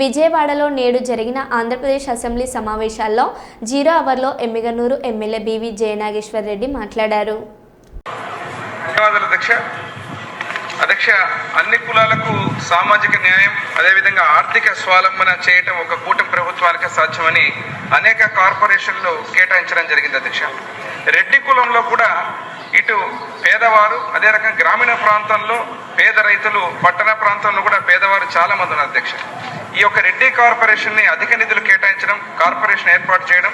విజయవాడలో నేడు జరిగిన ఆంధ్రప్రదేశ్ అసెంబ్లీ సమావేశాల్లో జీరో అవర్లో ఎమ్మిగనూరు ఎమ్మెల్యే బీవీ జయనాగేశ్వర్ రెడ్డి మాట్లాడారు. అధ్యక్ష. అన్ని కులాలకు సామాజిక న్యాయం అదేవిధంగా ఆర్థిక స్వాలంబన చేయటం ఒక కూటమి ప్రభుత్వానికి సాధ్యమని అనేక కార్పొరేషన్లు కేటాయించడం జరిగింది అధ్యక్ష. రెడ్డి కులంలో కూడా ఇటు పేదవారు అదే రకంగా గ్రామీణ ప్రాంతంలో రైతులు పట్టణ ప్రాంతంలో కూడా పేదవారు చాలా మంది ఉన్నారు అధ్యక్ష. ఈ యొక్క రెడ్డి కార్పొరేషన్ని అధిక నిధులు కేటాయించడం కార్పొరేషన్ ఏర్పాటు చేయడం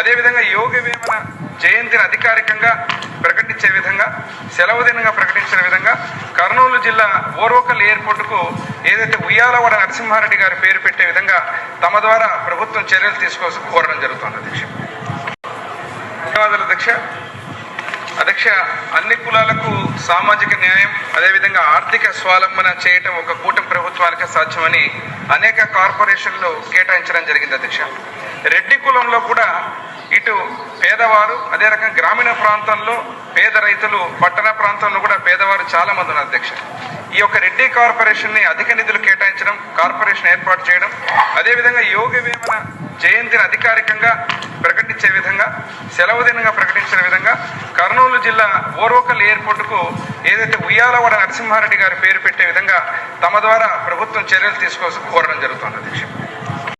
అదేవిధంగా యోగ వేమన జయంతిని అధికారికంగా ప్రకటించే విధంగా సెలవు దినంగా ప్రకటించిన విధంగా కర్నూలు జిల్లా ఓరోకల్ ఎయిర్పోర్టుకు ఏదైతే ఉయ్యాలవాడ నరసింహారెడ్డి గారి పేరు పెట్టే విధంగా తమ ద్వారా ప్రభుత్వం చర్యలు తీసుకోవాల్సి కోరడం జరుగుతుంది అధ్యక్ష. ధన్యవాదాలు అధ్యక్ష. అధ్యక్ష అన్ని కులాలకు సామాజిక న్యాయం అదేవిధంగా ఆర్థిక స్వాలంబన చేయటం ఒక కూటమి ప్రభుత్వానికి సాధ్యమని అనేక కార్పొరేషన్లు కేటాయించడం జరిగింది అధ్యక్ష. రెడ్డి కులంలో కూడా ఇటు పేదవారు అదే రకంగా గ్రామీణ ప్రాంతంలో పేద రైతులు పట్టణ ప్రాంతంలో కూడా పేదవారు చాలా మంది ఉన్నారు అధ్యక్ష. ఈ యొక్క రెడ్డి కార్పొరేషన్ని అధిక నిధులు కేటాయించడం కార్పొరేషన్ ఏర్పాటు చేయడం అదేవిధంగా యోగ వేమన జయంతిని అధికారికంగా ప్రకటించడం విధంగా సెలవు దినంగా ప్రకటించిన విధంగా కర్నూలు జిల్లా ఓరోకల్ ఎయిర్పోర్టుకు ఏదైతే ఉయ్యాలవాడ నరసింహారెడ్డి గారి పేరు పెట్టే విధంగా తమ ద్వారా ప్రభుత్వం చర్యలు తీసుకోవాల్సి కోరడం జరుగుతుంది అధ్యక్ష.